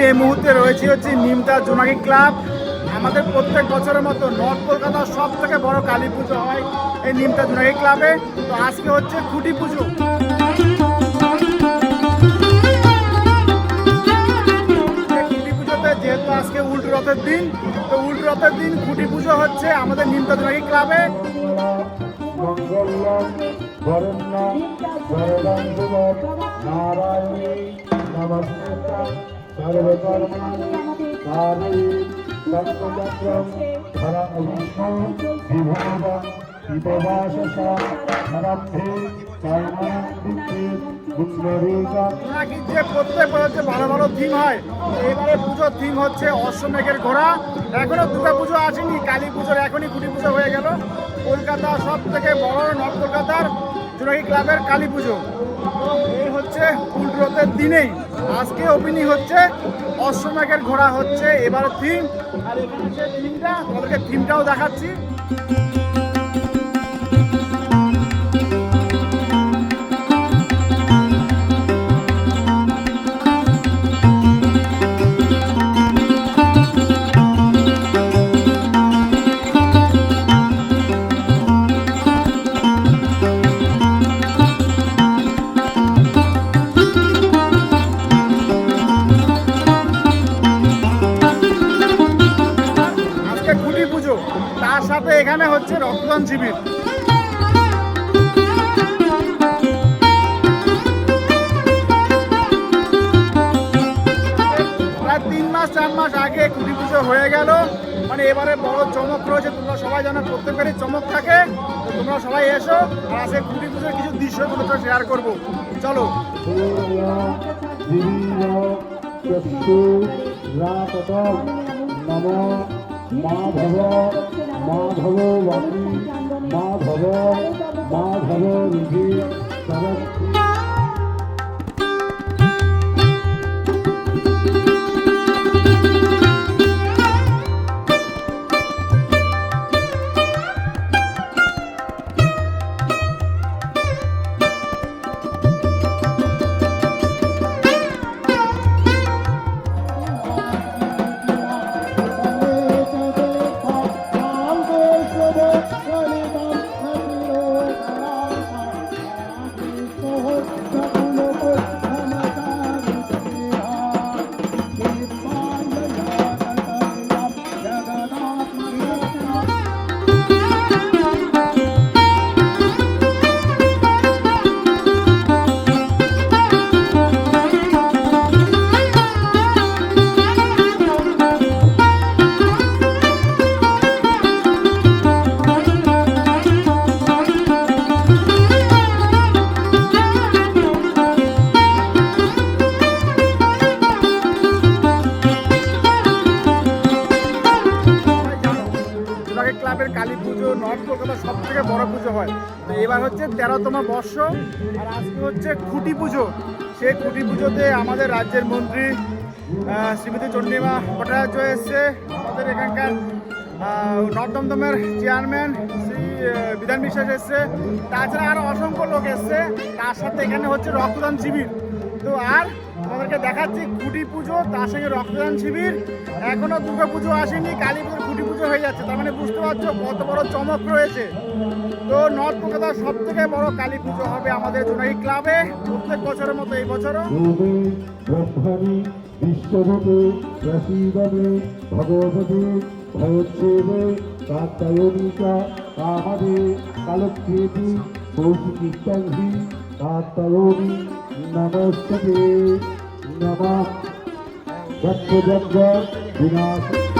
আমি এই মুহূর্তে রয়েছি হচ্ছে নিমতা জোনাকি ক্লাব আমাদের প্রত্যেক বছরের মতো নর্থ কলকাতার সব থেকে বড় কালী পুজো হয় এই নিমতা জোনাকি ক্লাবে তো আজকে হচ্ছে খুঁটি পুজো খুঁটি পুজোতে যেহেতু আজকে উল্টো রথের দিন তো উল্টো রথের দিন খুঁটি পুজো হচ্ছে আমাদের নিমতা জোনাকি ক্লাবে নারায়ণী নমস্কার যে প্রত্যেক ভালো থিম হয়। পুজোর থিম হচ্ছে অশ্বমেঘের ঘোড়া। এখনও দুর্গা পুজো আসেনি, কালী পুজোর এখনই কুটি পুজো হয়ে গেল। কলকাতা সব থেকে বড় নর্থ কলকাতার জোনাকি ক্লাবের কালী পুজো। এই হচ্ছে উল্টোতের দিনেই। আজকে ওপেনিং হচ্ছে অশ্বমেঘের ঘোড়া হচ্ছে। এবার থিম আর এখানে থিমটা তোমাদেরকে থিমটাও দেখাচ্ছি। এখানে হচ্ছে রক্তদান শিবির প্রায় তিন মাস, চার মাস আগে কুটি পুজো হয়ে গেল। মানে এবারে বড় চমক রয়েছে, তোমরা সবাই জানো, প্রত্যেকেরই চমক থাকে। তো তোমরা সবাই এসো, আর আজকে কুটি পুজোর কিছু দৃশ্য তোমাদের শেয়ার করব। চলো। চক্ষু নম মাধব। মাধব মাধব মাধব নিধি সরস্বতী সব থেকে বড় পুজো হয়। তো এবার হচ্ছে তেরোতম বর্ষ আর আজকে হচ্ছে খুঁটি পুজো। সেই খুঁটি পুজোতে আমাদের রাজ্যের মন্ত্রী শ্রীমতী চন্ডিমা ভট্টাচার্য এসছে। আমাদের এখানকার আহ, নর্থ দমদমের চেয়ারম্যান শ্রী বিধান বিশ্বাস এসছে। তাছাড়া আরও অসংখ্য লোক এসছে। তার সাথে এখানে হচ্ছে রক্তদান শিবির। তো আর তোমাদেরকে দেখাচ্ছি খুঁটি পুজো, তার সঙ্গে রক্তদান শিবির। এখনও দুর্গা পুজো আসেনি কালী পুজোর পুজো হয়ে যাচ্ছে। তার মানে বুঝতে পারছ, কত বড় চমক রয়েছে। তো নর্থ কলকাতার সব থেকে বড় কালী পুজো হবে আমাদের জোনাকি ক্লাবে প্রত্যেক বছরের মতো এই বছরও। বিশ্বরূপে কৌশিকীর্তনহি কাত্তায়নি নমস্তে নমঃ যজ্ঞ বিনাশ।